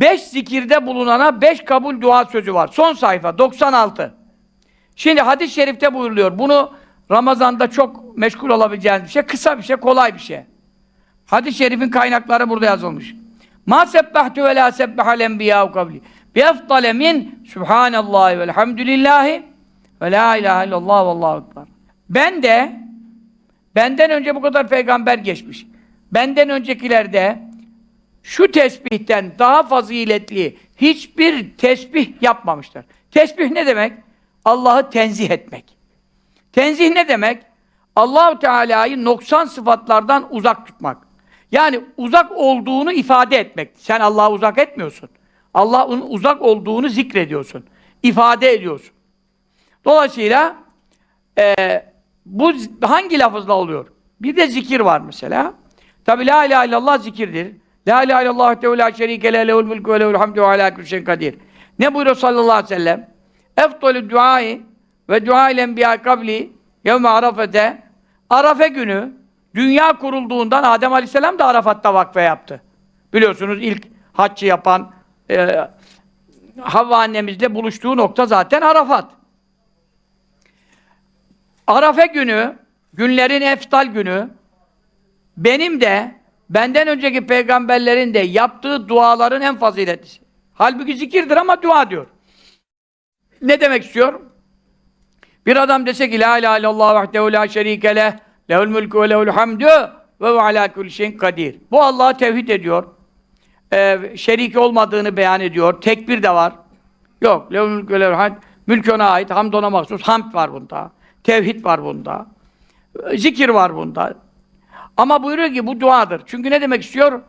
Beş zikirde bulunana beş kabul dua sözü var. Son sayfa 96. Şimdi hadis-i şerifte buyuruluyor. Bunu Ramazan'da çok meşgul olabileceğiniz bir şey. Kısa bir şey, kolay bir şey. Hadis-i şerifin kaynakları burada yazılmış. Ma sebbahtu ve la sebbahal enbiyâhu kabli. Bi efdale min Subhanallahi velhamdülillahi ve la ilahe illallah ve allahu ekber. Ben de benden önce bu kadar peygamber geçmiş. Benden öncekilerde şu tesbihten daha faziletli hiçbir tesbih yapmamışlar. Tesbih ne demek? Allah'ı tenzih etmek. Tenzih ne demek? Allahu Teala'yı noksan sıfatlardan uzak tutmak. Yani uzak olduğunu ifade etmek. Sen Allah'ı uzak etmiyorsun. Allah'ın uzak olduğunu zikrediyorsun. ifade ediyorsun. Dolayısıyla eee, bu hangi lafızla oluyor? Bir de zikir var mesela. Tabi la ilahe illallah zikirdir. La ilahe illallah tehu şerike le lehul mulku ve lehul hamdu ve ala kulli kadir. Ne buyuruyor sallallahu aleyhi ve sellem? Efdolü duayı ve duayl enbiya kabli yevme arafete Arafe günü dünya kurulduğundan Adem aleyhisselam da Arafat'ta vakfe yaptı. Biliyorsunuz ilk haccı yapan e, Havva annemizle buluştuğu nokta zaten Arafat. Arafe günü, günlerin eftal günü, benim de, benden önceki peygamberlerin de yaptığı duaların en faziletlisi. Halbuki zikirdir ama dua diyor. Ne demek istiyor? Bir adam dese ki La ilahe illallah vahdehu la şerike leh lehul mulku ve lehul hamdu ve ala kulli şeyin kadir. Bu Allah'a tevhid ediyor. Ee, şeriki olmadığını beyan ediyor. Tekbir de var. Yok. Lehul mulku ve lehul hamd. Mülk ona ait. Hamd ona mahsus. Hamd var bunda. Tevhid var bunda. Zikir var bunda. Ama buyuruyor ki bu duadır. Çünkü ne demek istiyor?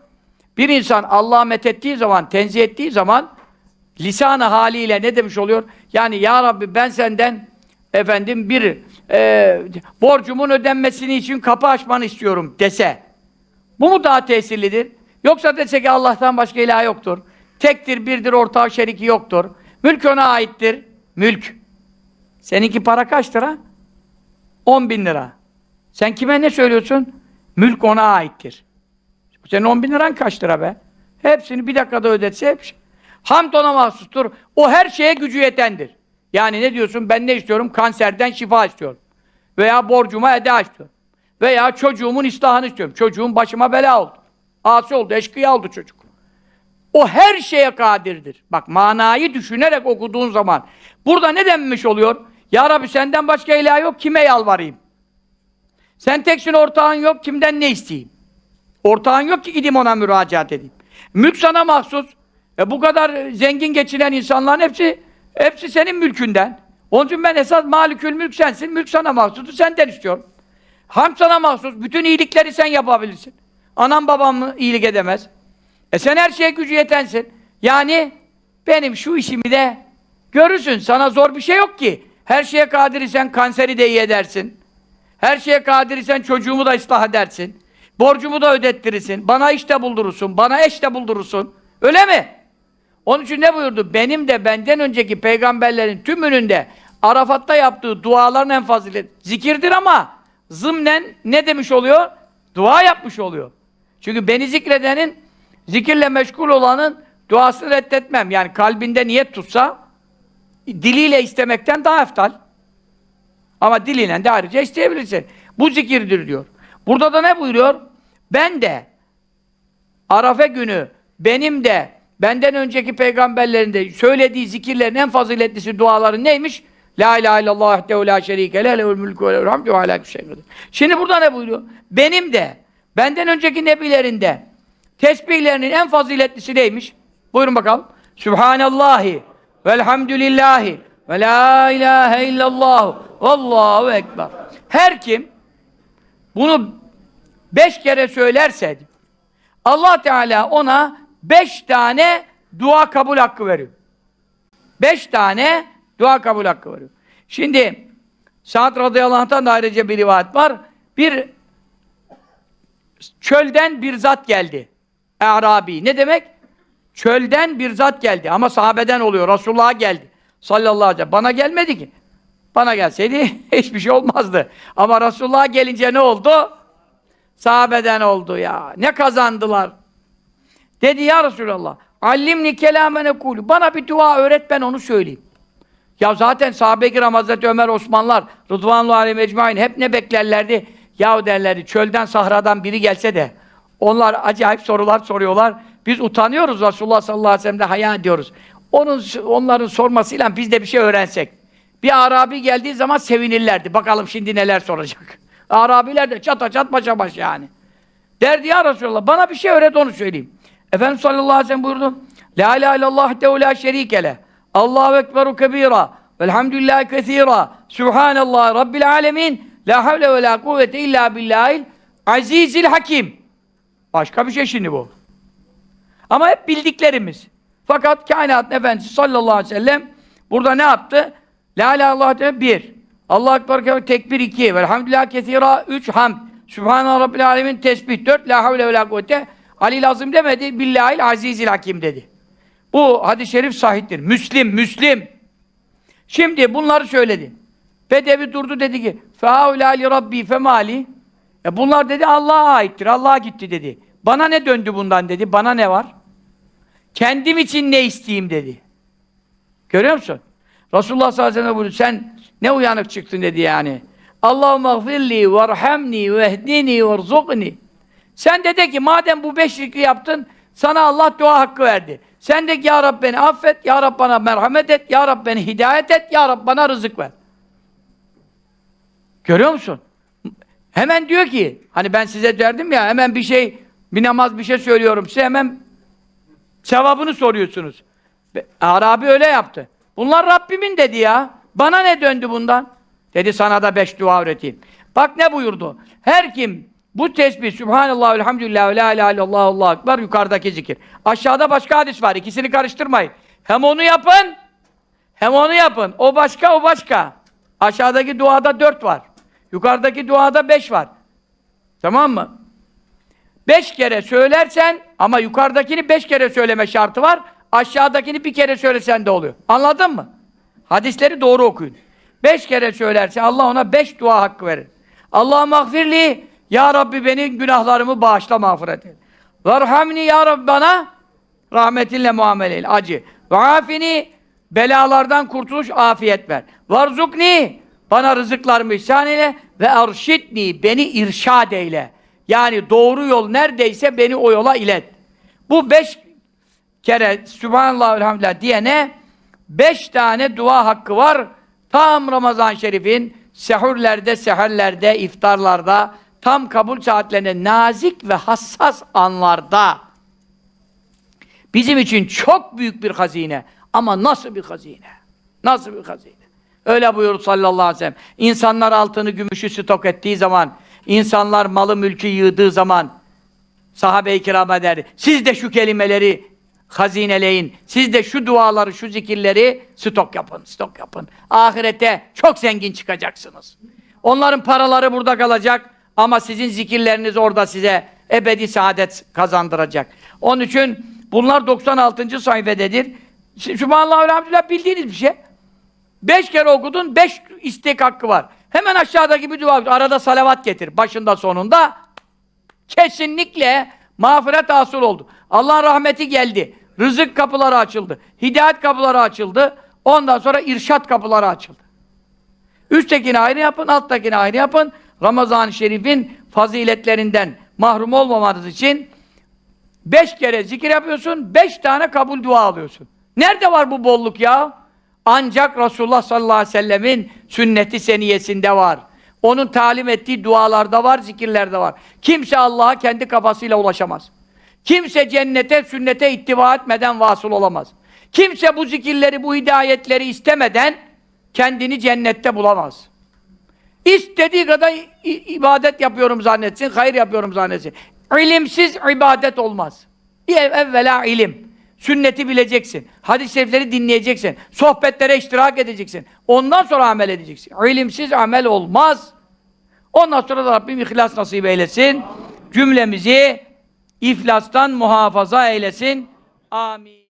Bir insan Allah'a methettiği zaman, tenzih ettiği zaman lisan-ı haliyle ne demiş oluyor? Yani ya Rabbi ben senden efendim bir e, borcumun ödenmesini için kapı açmanı istiyorum dese. Bu mu daha tesirlidir? Yoksa dese ki Allah'tan başka ilah yoktur. Tektir, birdir, ortağı şeriki yoktur. Mülk ona aittir. Mülk. Seninki para kaç lira? 10 bin lira. Sen kime ne söylüyorsun? Mülk ona aittir. Senin 10 bin liran kaç lira be? Hepsini bir dakikada ödetse hep şey. Hamd ona mahsustur. O her şeye gücü yetendir. Yani ne diyorsun? Ben ne istiyorum? Kanserden şifa istiyorum. Veya borcuma eda istiyorum. Veya çocuğumun islahını istiyorum. Çocuğum başıma bela oldu. Asi oldu, eşkıya oldu çocuk. O her şeye kadirdir. Bak manayı düşünerek okuduğun zaman burada ne denmiş oluyor? Ya Rabbi senden başka ilah yok, kime yalvarayım? Sen teksin ortağın yok, kimden ne isteyeyim? Ortağın yok ki gideyim ona müracaat edeyim. Mülk sana mahsus. E bu kadar zengin geçinen insanların hepsi hepsi senin mülkünden. Onun için ben esas malikül mülk sensin, mülk sana mahsusu senden istiyorum. Ham sana mahsus, bütün iyilikleri sen yapabilirsin. Anam babam mı iyilik edemez? E sen her şeye gücü yetensin. Yani benim şu işimi de görürsün. Sana zor bir şey yok ki. Her şeye kadir isen kanseri de iyi edersin. Her şeye kadir isen çocuğumu da ıslah edersin. Borcumu da ödettirirsin. Bana iş de buldurursun. Bana eş de buldurursun. Öyle mi? Onun için ne buyurdu? Benim de benden önceki peygamberlerin tümünün de Arafat'ta yaptığı duaların en fazilet. Zikirdir ama zımnen ne demiş oluyor? Dua yapmış oluyor. Çünkü beni zikredenin, zikirle meşgul olanın duasını reddetmem. Yani kalbinde niyet tutsa diliyle istemekten daha eftal. Ama diliyle de ayrıca isteyebilirsin. Bu zikirdir diyor. Burada da ne buyuruyor? Ben de Arafe günü benim de benden önceki peygamberlerin de söylediği zikirlerin en faziletlisi duaları neymiş? La ilahe illallah vahdehu la şerike leh lehul mulku ve lehul hamdu ve ala. Şimdi burada ne buyuruyor? Benim de benden önceki nebilerin de tesbihlerinin en faziletlisi neymiş? Buyurun bakalım. Sübhanallahi velhamdülillahi ve la ilahe illallah vallahu ekber. Her kim bunu beş kere söylerse Allah Teala ona beş tane dua kabul hakkı veriyor. Beş tane dua kabul hakkı veriyor. Şimdi Sa'd radıyallahu anh'tan da ayrıca bir rivayet var. Bir çölden bir zat geldi. Arabi. Ne demek? Çölden bir zat geldi. Ama sahabeden oluyor. Resulullah'a geldi. Sallallahu aleyhi ve sellem. Bana gelmedi ki. Bana gelseydi hiçbir şey olmazdı. Ama Resulullah'a gelince ne oldu? Sahabeden oldu ya. Ne kazandılar? Dedi ya Resulallah. Allimni kelamen ekulu. Bana bir dua öğret ben onu söyleyeyim. Ya zaten sahabe-i kiram Hazreti Ömer, Osmanlar, Rıdvanlı aleyhi ecmaîn hep ne beklerlerdi? Yahu derlerdi, çölden, sahradan biri gelse de onlar acayip sorular soruyorlar. Biz utanıyoruz Resulullah sallallahu aleyhi ve sellem'de haya ediyoruz. Onun, onların sormasıyla biz de bir şey öğrensek. Bir Arabi geldiği zaman sevinirlerdi. Bakalım şimdi neler soracak. Arabiler de çata çat başa baş yani. Derdi ya Resulallah bana bir şey öğret onu söyleyeyim. Efendimiz sallallahu aleyhi ve sellem buyurdu. La ilahe illallah de la şerike Allahu ekberu kebira. Velhamdülillahi kethira. Subhanallah rabbil alemin. La havle ve la kuvvete illa billahil azizil hakim. Başka bir şey şimdi bu. Ama hep bildiklerimiz. Fakat kainat efendisi sallallahu aleyhi ve sellem burada ne yaptı? La ilahe illallah de bir. Allah ekber kebir tekbir iki. Velhamdülillah kethira üç hamd. Sübhane rabbil alemin tesbih dört. La havle ve la kuvvete. Ali azim demedi. Billahil azizil hakim dedi. Bu hadis-i şerif sahiptir. Müslim, Müslim. Şimdi bunları söyledi. Bedevi durdu dedi ki Fehaulâli Rabbi femali e Bunlar dedi Allah'a aittir. Allah'a gitti dedi. Bana ne döndü bundan dedi. Bana ne var? Kendim için ne isteyeyim dedi. Görüyor musun? Resulullah sallallahu aleyhi ve sellem. Sen ne uyanık çıktın dedi yani. Allahümme gfirli verhamni vehdini verzukni. Sen de de ki madem bu beş şirki yaptın sana Allah dua hakkı verdi. Sen de ki ya Rab beni affet, ya Rab bana merhamet et, ya Rab beni hidayet et, ya Rab bana rızık ver. Görüyor musun? Hemen diyor ki, hani ben size derdim ya, hemen bir şey, bir namaz bir şey söylüyorum size, hemen sevabını soruyorsunuz. Arabi öyle yaptı. Bunlar Rabbimin dedi ya. Bana ne döndü bundan? Dedi sana da beş dua öğreteyim. Bak ne buyurdu? Her kim bu tesbih Subhanallah, elhamdülillah, la ilahe illallah, Allahu ekber yukarıdaki zikir. Aşağıda başka hadis var. İkisini karıştırmayın. Hem onu yapın, hem onu yapın. O başka, o başka. Aşağıdaki duada dört var. Yukarıdaki duada beş var. Tamam mı? Beş kere söylersen ama yukarıdakini beş kere söyleme şartı var. Aşağıdakini bir kere söylesen de oluyor. Anladın mı? Hadisleri doğru okuyun. Beş kere söylerse Allah ona beş dua hakkı verir. Allah mağfirli Ya Rabbi benim günahlarımı bağışla mağfiret et. Verhamni Ya Rabbi bana rahmetinle muamele eyle. Acı. Ve afini belalardan kurtuluş afiyet ver. Varzukni bana rızıklarımı ihsan eyle ve erşitni beni irşad eyle. Yani doğru yol neredeyse beni o yola ilet. Bu beş kere Sübhanallah elhamdülillah diyene beş tane dua hakkı var. Tam Ramazan Şerif'in sehurlerde, seherlerde, iftarlarda, tam kabul saatlerinde nazik ve hassas anlarda bizim için çok büyük bir hazine. Ama nasıl bir hazine? Nasıl bir hazine? Öyle buyurdu sallallahu aleyhi ve sellem. İnsanlar altını, gümüşü stok ettiği zaman, insanlar malı, mülkü yığdığı zaman, sahabe-i kirama derdi. Siz de şu kelimeleri hazineleyin. Siz de şu duaları, şu zikirleri stok yapın, stok yapın. Ahirette çok zengin çıkacaksınız. Onların paraları burada kalacak ama sizin zikirleriniz orada size ebedi saadet kazandıracak. Onun için bunlar 96. sayfededir. Sübhanallah elhamdülillah bildiğiniz bir şey. Beş kere okudun, beş istek hakkı var. Hemen aşağıdaki bir dua, arada salavat getir, başında sonunda. Kesinlikle mağfiret hasıl oldu. Allah'ın rahmeti geldi. Rızık kapıları açıldı. Hidayet kapıları açıldı. Ondan sonra irşat kapıları açıldı. Üsttekini ayrı yapın, alttakini ayrı yapın. Ramazan-ı Şerif'in faziletlerinden mahrum olmamanız için beş kere zikir yapıyorsun, beş tane kabul dua alıyorsun. Nerede var bu bolluk ya? Ancak Resulullah sallallahu aleyhi ve sellemin sünneti seniyesinde var. Onun talim ettiği dualarda var, zikirlerde var. Kimse Allah'a kendi kafasıyla ulaşamaz. Kimse cennete, sünnete ittiba etmeden vasıl olamaz. Kimse bu zikirleri, bu hidayetleri istemeden kendini cennette bulamaz. İstediği kadar ibadet yapıyorum zannetsin, hayır yapıyorum zannetsin. İlimsiz ibadet olmaz. Ev, evvela ilim. Sünneti bileceksin. Hadis-i şerifleri dinleyeceksin. Sohbetlere iştirak edeceksin. Ondan sonra amel edeceksin. İlimsiz amel olmaz. Ondan sonra da Rabbim ihlas nasip eylesin. Cümlemizi iflastan muhafaza eylesin. Amin.